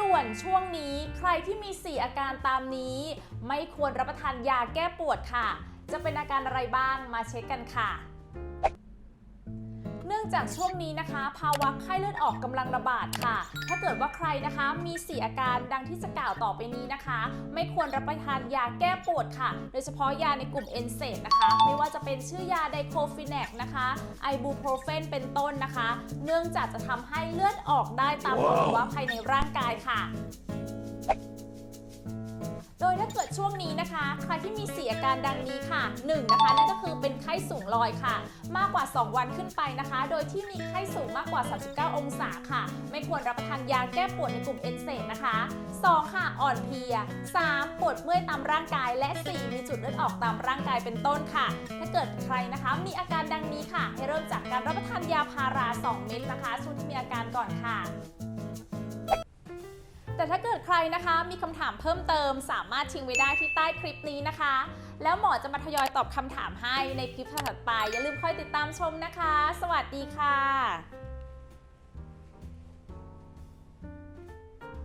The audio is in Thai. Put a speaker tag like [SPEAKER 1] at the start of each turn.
[SPEAKER 1] ด่วนช่วงนี้ใครที่มี 4 อาการตามนี้ ไม่ควรรับประทานยาแก้ปวดค่ะ จะเป็นอาการอะไรบ้างมาเช็คกันค่ะ องจากช่วงนี้นะคะ ภาวะไข้เลือดออกกำลังระบาดค่ะ ถ้าเกิดว่าใครนะคะมี4อาการดังที่จะกล่าวต่อไปนี้นะคะ ไม่ควรรับประทานยาแก้ปวดค่ะ โดยเฉพาะยาในกลุ่มเอนเซดนะคะ ไม่ว่าจะเป็นชื่อยาไดโคฟินแนกนะคะไอบูโปรเฟนเป็นต้นนะคะ เนื่องจากจะทำให้เลือดออกได้ตามอวัยวะภายในร่างกายค่ะโดยถ้าเกิดช่วงนี้นะคะ ใครที่มี4อาการดังนี้ค่ะ 1. นะคะนั่นก็คือเป็นไข้สูงลอยค่ะ มากกว่า 2 วันขึ้นไปนะคะ โดยที่มีไข้สูงมากกว่า 39 องศาค่ะ ไม่ควรรับประทานยาแก้ปวดในกลุ่มเอนเซนนะคะ 2. ค่ะ อ่อนเพลีย 3. ปวดเมื่อยตามร่างกาย และ 4. มีจุดเลือดออกตามร่างกายเป็นต้นค่ะ ถ้าเกิดใครนะคะ มีอาการดังนี้ค่ะ ให้เริ่มจากการรับประทานยาพารา 2 เม็ดนะคะช่วงที่มีอาการก่อนค่ะ แต่ถ้าเกิดใครนะคะ มีคำถามเพิ่มเติม สามารถทิ้งไว้ได้ที่ใต้คลิปนี้นะคะ แล้วหมอจะมาทยอยตอบคำถามให้ในคลิปถัดไป อย่าลืมคอยติดตามชมนะคะ สวัสดีค่ะ